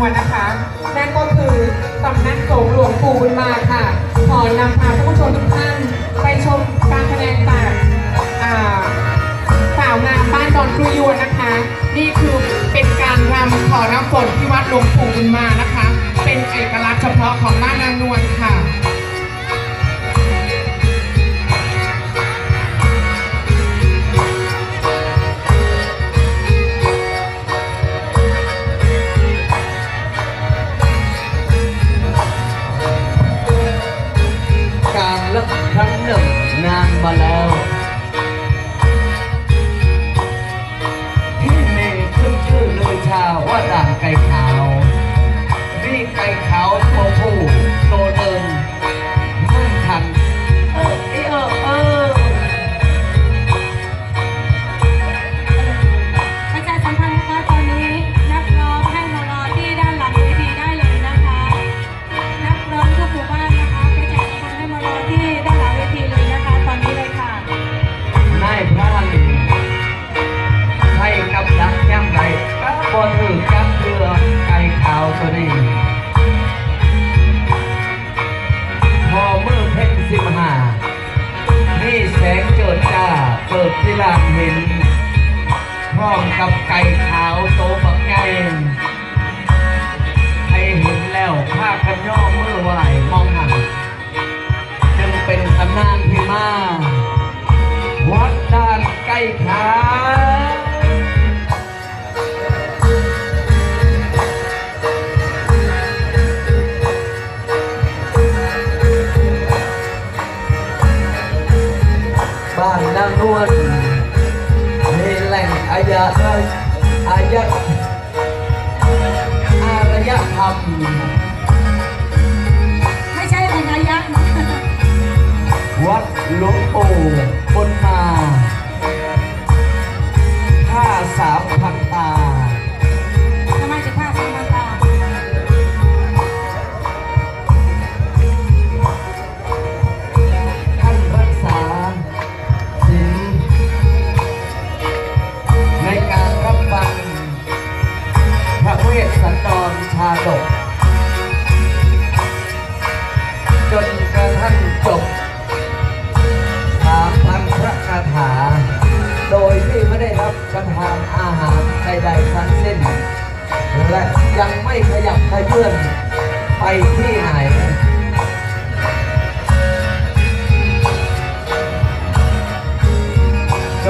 วลนะคะ นั่นก็คือสำนักสงฆ์หลวงปู่บุญมาค่ะ ขอนำพาท่านผู้ชมทุกท่านไปชมการแสดงจากอ่าสาวงามบ้านดอนกรุยวนนะคะ นี่คือเป็นการรำขอน้ำฝนที่วัดหลวงปู่บุญมานะคะ เป็นเอกลักษณ์เฉพาะของบ้านนางนวลค่ะ มาแล้ว เปิดที่ลานเห็นพร้อมกับไก่ขาวโตปักใหญ่ให้เห็นแล้วภาคกันย่อมือไหวมองหัน บ้านนางนวลมีแหล่งอายะอายะอารยธรรมไม่ใช่แต่ระยะนะวัดหลวงปู่บนมาท่าสามพันตา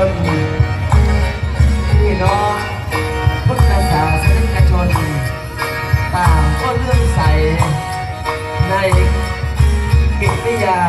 นพี่น้องพุทธศาสนิกชนต่างก็เลื่อมใสในกิริยา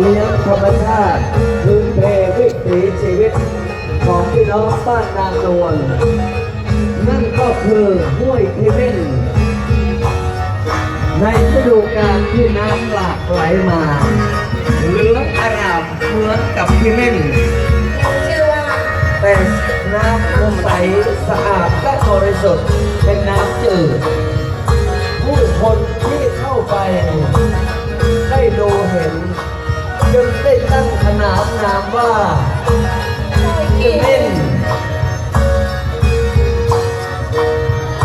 เลี้ยงธรรมชาติพื้นเพวิถีชีวิตของพี่น้องบ้านนางนวลนั่นก็คือห้วยทิเม่นในฤดูกาลที่น้ำหลากไหลมาเหลืองอารามเหมือนกับทิเม่นชื่อว่าแต่น้ำใสสะอาดและบริสุทธิ์